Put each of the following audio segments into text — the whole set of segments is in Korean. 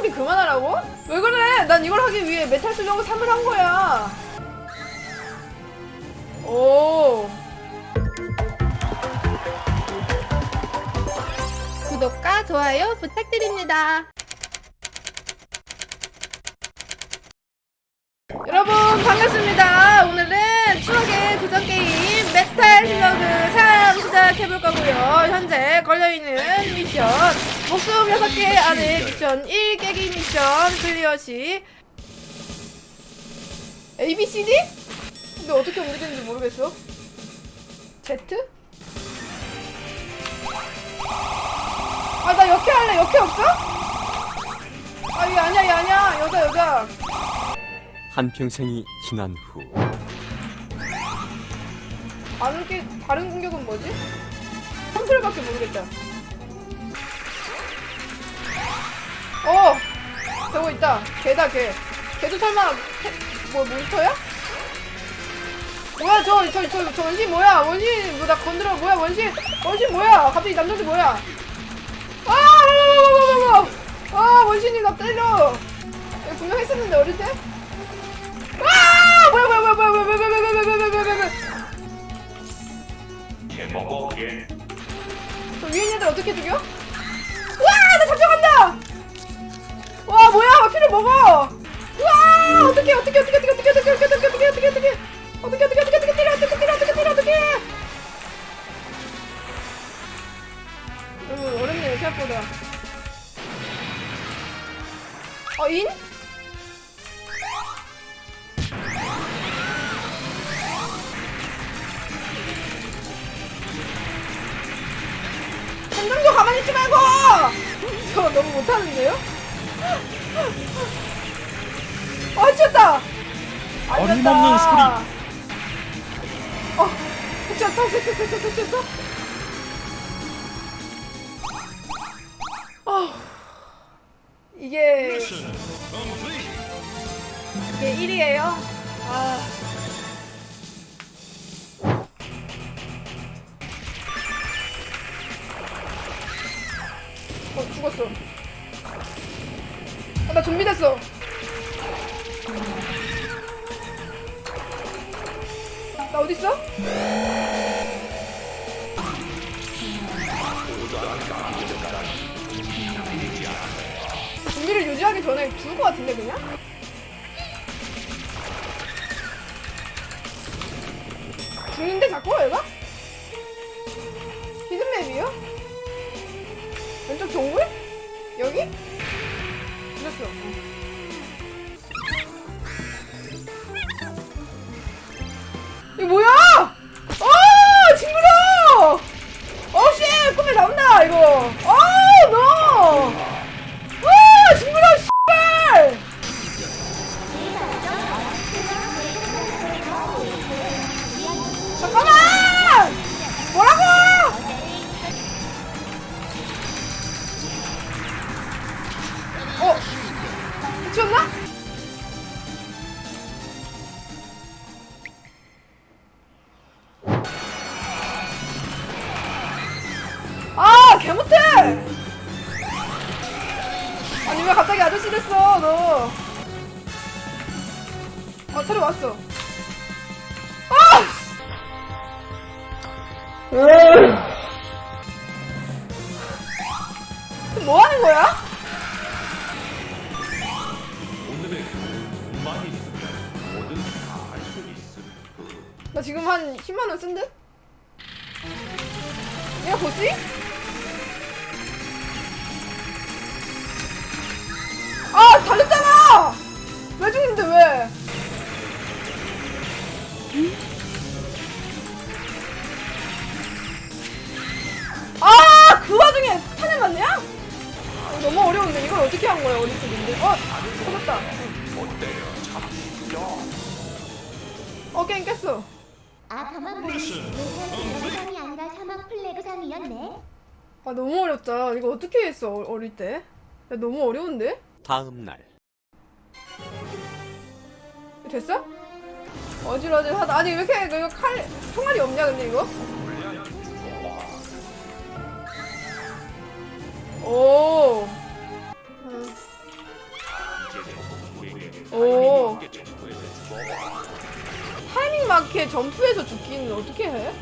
소리 그만하라고? 왜 그래? 난 이걸 하기 위해 메탈 쓰려고 3을 한 거야. 오. 구독과 좋아요 부탁드립니다. 여러분 반갑습니다. 오늘은 추억의 도전 게임 메탈 슬러그 3 시작해볼 거고요. 현재 걸려있는 미션 목숨 6개 안에 미션 1 깨기 미션 클리어 시 A, B, C, D? 근데 어떻게 움직이는지 모르겠어. Z? 아 나 역해 할래 역해 없어? 아 이게 아니야 이게 아니야 여자 여자 한평생이 지난 후 다른 게 다른 공격은 뭐지? 컨트롤밖에 모르겠다. 어, 저거 있다. 개다 개. 개도 설마 태, 뭐 몬스터야? 뭐야 저 저 저 저 원신 뭐야? 원신 뭐 나 건드려 뭐야 원신 원신 뭐야? 갑자기 남자들 뭐야? 아, 아, 아, 아 원신이 나 때려. 분명 했었는데 어릴 때? 어떻게, 어떻게, 어떻게, 어떻게, 어떻게, 어떻게, 어떻게, 어떻게, 어떻게, 어떻게, 어떻게, 어떻게, 어떻게, 어떻게, 어떻게, 때려, 어떻게, 때려, 어떻게, 때려, 어떻게. 여러분, 어렵네요, 생각보다. 어, 인? 한정도 가만히 있지 말고! 저 너무 못하는데요? 아, 쳤다! 어림없는 소리. 어, 쳤다, 쳤다, 쳤다, 쳤다, 쳤다. 어, 이게, 이게 1이에요? 아. 어 죽었어. 아, 나 좀비 됐어. 나 어디 있어? 좀비를 유지하기 전에 죽을 것 같은데 그냥? 죽는데 자꾸 얘가? 히든맵이요? 왼쪽 동굴? 여기? 죽였어. 잠깐만! 뭐라고! 어? 미쳤나? 아, 개 못해! 아니, 왜 갑자기 아저씨 됐어, 너? 아, 차례 왔어. 뭐 하는 거야? 나 지금 한 10만원 쓴 듯? 얘가 뭐지? 아! 달렸잖아! 왜 죽는데 왜? 이걸 어떻게 한 거야 어릴 때인데 어! 터졌다 어 게임 깼어 아 가만 보니 노산이 아니라 사막 플래그상이었네. 아 너무 어렵다. 이거 어떻게 했어 어- 어릴 때? 야, 너무 어려운데? 다음 날 됐어? 어질어질 하다. 아니 왜 이렇게 이거 칼 총알이 없냐 근데 이거? 오. 점프해서 죽기는 어떻게 해?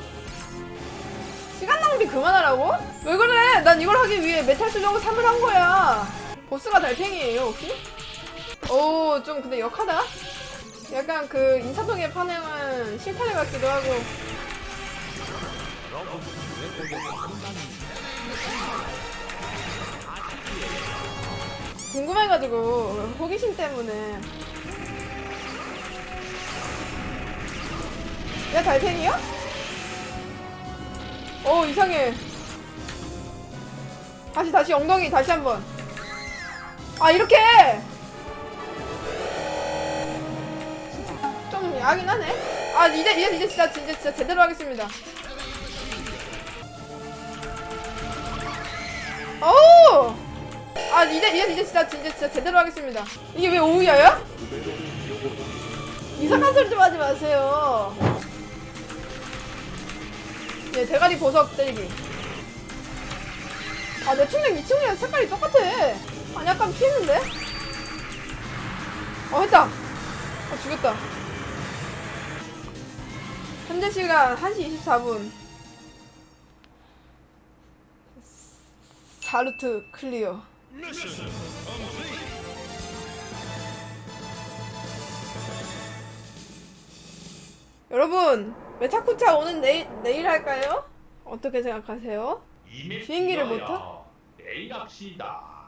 시간 낭비 그만하라고? 왜 그래? 난 이걸 하기 위해 메탈 쓰려고 3을 한 거야. 보스가 달팽이에요, 혹시? 오, 좀 근데 역하다? 약간 그 인사동의 판행은 실패를 같기도 하고. 궁금해가지고 호기심 때문에 야 달팽이야? 어 이상해 다시 다시 엉덩이 다시 한번 아 이렇게 좀 야하긴 하네 아 이제 이제 이제 진짜 진짜 진짜 제대로 하겠습니다 오! 아 이제 이제 이제 진짜 진짜 진짜 제대로 하겠습니다. 이게 왜 오우야야? 이상한 소리 좀 하지 마세요. 네 대가리 보석 때리기. 아내 충격 이 친구랑 색깔이 똑같아. 아니 약간 피했는데? 어 했다. 어 죽였다. 현재 시간 1시 24분. 4루트 클리어. 여러분 메타쿠차 오는 내일 내일 할까요? 어떻게 생각하세요? 비행기를 못 타? 내일 합시다.